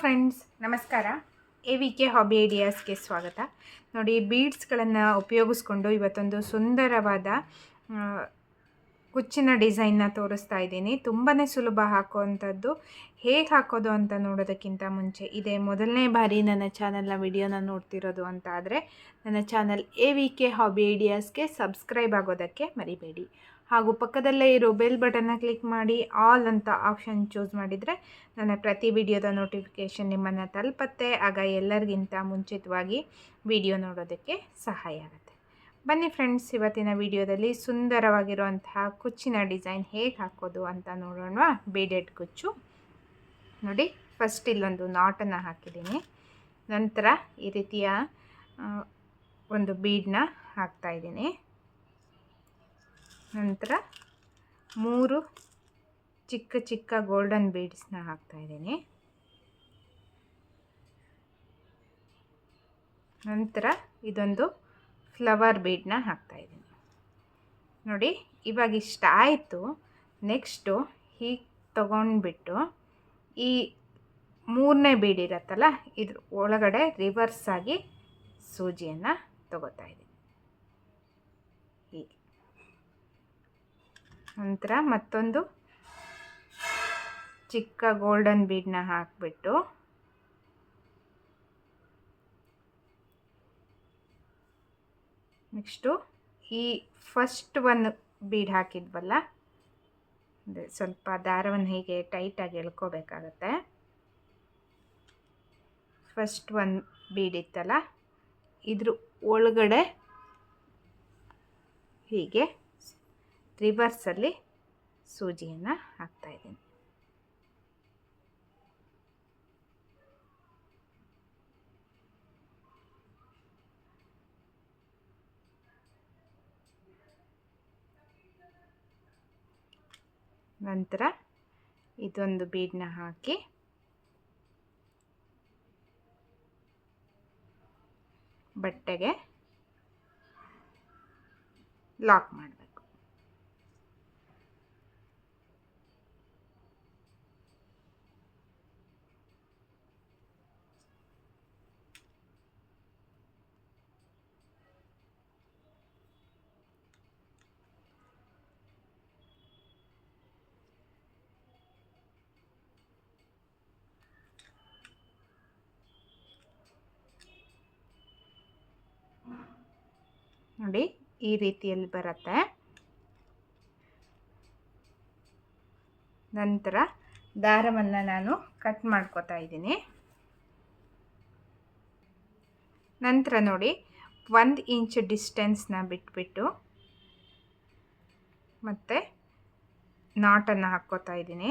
Friends ನಮಸ್ಕಾರ. A V K hobby ಐಡಿಯಾಸ್ಗೆ ಸ್ವಾಗತ. ನೋಡಿ ಬೀಡ್ಸ್ಗಳನ್ನು ಉಪಯೋಗಿಸ್ಕೊಂಡು ಇವತ್ತೊಂದು ಸುಂದರವಾದ ಕುಚ್ಚಿನ ಡಿಸೈನ್ನ ತೋರಿಸ್ತಾ ಇದ್ದೀನಿ. ತುಂಬಾ ಸುಲಭ ಹಾಕುವಂಥದ್ದು. ಹೇಗೆ ಹಾಕೋದು ಅಂತ ನೋಡೋದಕ್ಕಿಂತ ಮುಂಚೆ, ಇದೇ ಮೊದಲನೇ ಬಾರಿ ನನ್ನ ಚಾನಲ್ನ ವಿಡಿಯೋನ ನೋಡ್ತಿರೋದು ಅಂತ ಆದರೆ ನನ್ನ channel A V K hobby ಐಡಿಯಾಸ್ಗೆ subscribe ಆಗೋದಕ್ಕೆ ಮರಿಬೇಡಿ. ಹಾಗೂ ಪಕ್ಕದಲ್ಲೇ ಇರೋ ಬೆಲ್ ಬಟನ್ನ ಕ್ಲಿಕ್ ಮಾಡಿ ಆಲ್ ಅಂತ ಆಪ್ಷನ್ ಚೂಸ್ ಮಾಡಿದರೆ ನನ್ನ ಪ್ರತಿ ವಿಡಿಯೋದ ನೋಟಿಫಿಕೇಷನ್ ನಿಮ್ಮನ್ನು ತಲುಪತ್ತೆ. ಆಗ ಎಲ್ಲರಿಗಿಂತ ಮುಂಚಿತವಾಗಿ ವಿಡಿಯೋ ನೋಡೋದಕ್ಕೆ ಸಹಾಯ ಆಗುತ್ತೆ. ಬನ್ನಿ ಫ್ರೆಂಡ್ಸ್ ಇವತ್ತಿನ ವಿಡಿಯೋದಲ್ಲಿ ಸುಂದರವಾಗಿರುವಂತಹ ಕುಚ್ಚಿನ ಡಿಸೈನ್ ಹೇಗೆ ಹಾಕೋದು ಅಂತ ನೋಡೋಣ. ಬೇಡೆಡ್ ಕುಚ್ಚು. ನೋಡಿ ಫಸ್ಟ್ ಇಲ್ಲೊಂದು ನಾಟನ್ನು ಹಾಕಿದ್ದೀನಿ. ನಂತರ ಈ ರೀತಿಯ ಒಂದು ಬೀಡನ್ನ ಹಾಕ್ತಾಯಿದ್ದೀನಿ ನಂತರ ಮೂರು ಚಿಕ್ಕ ಚಿಕ್ಕ ಗೋಲ್ಡನ್ ಬೀಡ್ಸ್ನ ಹಾಕ್ತಾಯಿದ್ದೀನಿ ನಂತರ ಇದೊಂದು ಫ್ಲವರ್ ಬೀಡನ್ನ ಹಾಕ್ತಾಯಿದ್ದೀನಿ ನೋಡಿ, ಇವಾಗ ಇಷ್ಟ ಆಯಿತು. ನೆಕ್ಸ್ಟು ಹೀಗೆ ತಗೊಂಡ್ಬಿಟ್ಟು ಈ ಮೂರನೇ ಬೀಡ್ ಇರತ್ತಲ್ಲ, ಇದ್ರ ಒಳಗಡೆ ರಿವರ್ಸ್ ಆಗಿ ಸೂಜಿಯನ್ನು ತಗೋತಾ ಇದ್ದೀನಿ. ನಂತರ ಮತ್ತೊಂದು ಚಿಕ್ಕ ಗೋಲ್ಡನ್ ಬೀಡನ್ನ ಹಾಕಿಬಿಟ್ಟು ನೆಕ್ಸ್ಟು ಈ ಫಸ್ಟ್ ಒಂದು ಬೀಡ್ ಹಾಕಿದ್ವಲ್ಲ, ಅಂದರೆ ಸ್ವಲ್ಪ ದಾರವನ್ನು ಹೀಗೆ ಟೈಟಾಗಿ ಎಳ್ಕೋಬೇಕಾಗತ್ತೆ. ಫಸ್ಟ್ ಒಂದು ಬೀಡ್ ಇತ್ತಲ್ಲ, ಇದ್ರ ಒಳಗಡೆ ಹೀಗೆ ರಿವರ್ಸಲ್ಲಿ ಸೂಜಿಯನ್ನು ಹಾಕ್ತಾಯಿದ್ದೀನಿ ನಂತರ ಇದೊಂದು ಬೀಡನ್ನ ಹಾಕಿ ಬಟ್ಟೆಗೆ ಲಾಕ್ ಮಾಡಬೇಕು. ನೋಡಿ, ಈ ರೀತಿಯಲ್ಲಿ ಬರುತ್ತೆ. ನಂತರ ದಾರವನ್ನು ನಾನು ಕಟ್ ಮಾಡ್ಕೋತಾ ಇದ್ದೀನಿ. ನಂತರ ನೋಡಿ, ಒಂದು ಇಂಚ್ ಡಿಸ್ಟೆನ್ಸ್ನ ಬಿಟ್ಬಿಟ್ಟು ಮತ್ತು ನಾಟನ್ನು ಹಾಕ್ಕೋತಾ ಇದ್ದೀನಿ.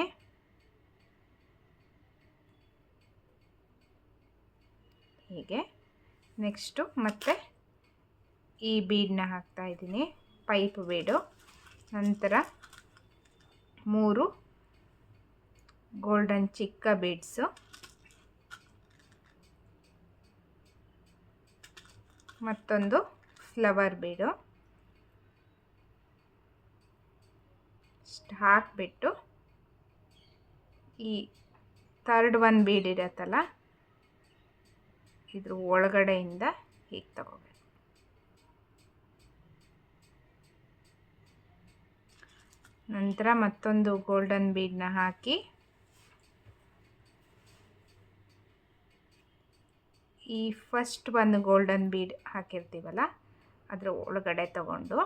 ಹೀಗೆ. ನೆಕ್ಸ್ಟು ಮತ್ತೆ ಈ ಬೀಡನ್ನ ಹಾಕ್ತಾ ಇದ್ದೀನಿ. Pipe bead. ನಂತರ ಮೂರು ಗೋಲ್ಡನ್ ಚಿಕ್ಕ ಬೀಡ್ಸು ಮತ್ತೊಂದು ಫ್ಲವರ್ ಬೀಡು. ಹಾಕಿಬಿಟ್ಟು ಈ ಥರ್ಡ್ ಒನ್ ಬೀಡ್ ಇರತ್ತಲ್ಲ, ಇದ್ರ ಒಳಗಡೆಯಿಂದ ಹೀಗೆ ತಗೋಬೇಕು? ನಂತರ ಮತ್ತೊಂದು ಗೋಲ್ಡನ್ ಬೀಡನ್ನ ಹಾಕಿ. ಈ ಫಸ್ಟ್ ಒಂದು ಗೋಲ್ಡನ್ ಬೀಡ್ ಹಾಕಿರ್ತೀವಲ್ಲ, ಅದರ ಒಳಗಡೆ ತಗೊಂಡು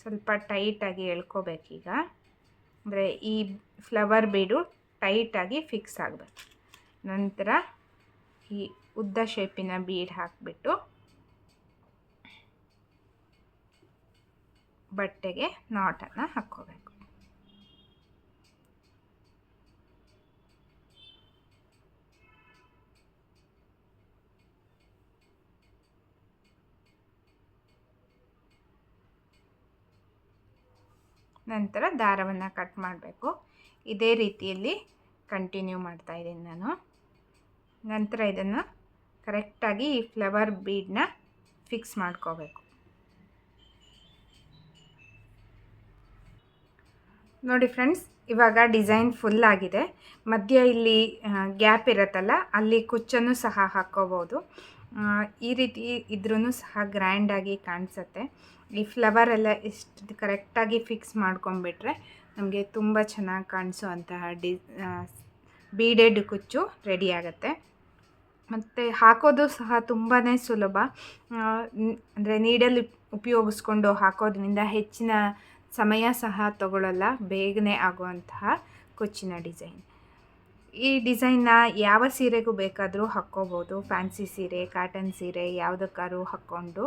ಸ್ವಲ್ಪ ಟೈಟಾಗಿ ಎಳ್ಕೋಬೇಕೀಗ. ಅಂದರೆ ಈ ಫ್ಲವರ್ ಬೀಡು ಟೈಟಾಗಿ ಫಿಕ್ಸ್ ಆಗಬೇಕು. ನಂತರ ಈ ಉದ್ದ ಶೇಪಿನ ಬೀಡ್ ಹಾಕಿಬಿಟ್ಟು ಬಟ್ಟೆಗೆ ನಾಟನ್ನು ಹಾಕ್ಕೋಬೇಕು. ನಂತರ ದಾರವನ್ನು ಕಟ್ ಮಾಡಬೇಕು. ಇದೇ ರೀತಿಯಲ್ಲಿ ಕಂಟಿನ್ಯೂ ಮಾಡ್ತಾ ಇದ್ದೀನಿ ನಾನು. ನಂತರ ಇದನ್ನು ಕರೆಕ್ಟಾಗಿ ಈ ಫ್ಲವರ್ ಬೀಡನ್ನ ಫಿಕ್ಸ್ ಮಾಡ್ಕೋಬೇಕು. ನೋಡಿ ಫ್ರೆಂಡ್ಸ್, ಇವಾಗ ಡಿಸೈನ್ ಫುಲ್ ಆಗಿದೆ. ಮಧ್ಯ ಇಲ್ಲಿ ಗ್ಯಾಪ್ ಇರುತ್ತಲ್ಲ, ಅಲ್ಲಿ ಕುಚ್ಚನ್ನು ಸಹ ಹಾಕ್ಕೋಬೋದು ಈ ರೀತಿ ಇದ್ರೂ ಸಹ ಗ್ರ್ಯಾಂಡಾಗಿ ಕಾಣಿಸುತ್ತೆ. ಈ ಫ್ಲವರ್ ಎಲ್ಲ ಎಷ್ಟು ಕರೆಕ್ಟಾಗಿ ಫಿಕ್ಸ್ ಮಾಡ್ಕೊಂಬಿಟ್ರೆ ನಮಗೆ ತುಂಬ ಚೆನ್ನಾಗಿ ಕಾಣಿಸೋ ಡಿ ಬೀಡೆಡ್ ಕುಚ್ಚು ರೆಡಿ ಆಗುತ್ತೆ. ಮತ್ತು ಹಾಕೋದು ಸಹ ತುಂಬಾ ಸುಲಭ. ಅಂದರೆ ನೀಡಲ್ಲಿ ಉಪಯೋಗಿಸ್ಕೊಂಡು ಹಾಕೋದ್ರಿಂದ ಹೆಚ್ಚಿನ ಸಮಯ ಸಹ ತಗೊಳ್ಳಲ್ಲ ಬೇಗನೆ ಆಗುವಂತಹ ಕೊಚ್ಚಿನ ಡಿಸೈನ್. ಈ ಡಿಸೈನ್ನ ಯಾವ ಸೀರೆಗೂ ಬೇಕಾದರೂ ಹಾಕ್ಕೋಬೋದು. ಫ್ಯಾನ್ಸಿ ಸೀರೆ, ಕಾಟನ್ ಸೀರೆ ಯಾವುದಕ್ಕಾದ್ರೂ ಹಾಕ್ಕೊಂಡು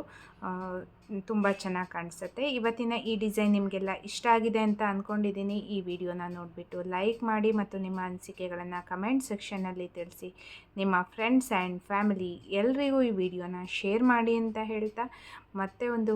ತುಂಬ ಚೆನ್ನಾಗಿ ಕಾಣಿಸುತ್ತೆ. ಇವತ್ತಿನ ಈ ಡಿಸೈನ್ ನಿಮಗೆಲ್ಲ ಇಷ್ಟ ಆಗಿದೆ ಅಂತ ಅಂದ್ಕೊಂಡಿದ್ದೀನಿ ಈ ವಿಡಿಯೋನ ನೋಡಿಬಿಟ್ಟು ಲೈಕ್ ಮಾಡಿ ಮತ್ತು ನಿಮ್ಮ ಅನಿಸಿಕೆಗಳನ್ನು ಕಮೆಂಟ್ ಸೆಕ್ಷನ್ನಲ್ಲಿ ತಿಳಿಸಿ. ನಿಮ್ಮ ಫ್ರೆಂಡ್ಸ್ ಆ್ಯಂಡ್ ಫ್ಯಾಮಿಲಿ ಎಲ್ರಿಗೂ ಈ ವಿಡಿಯೋನ ಶೇರ್ ಮಾಡಿ ಅಂತ ಹೇಳ್ತಾ ಮತ್ತೆ ಒಂದು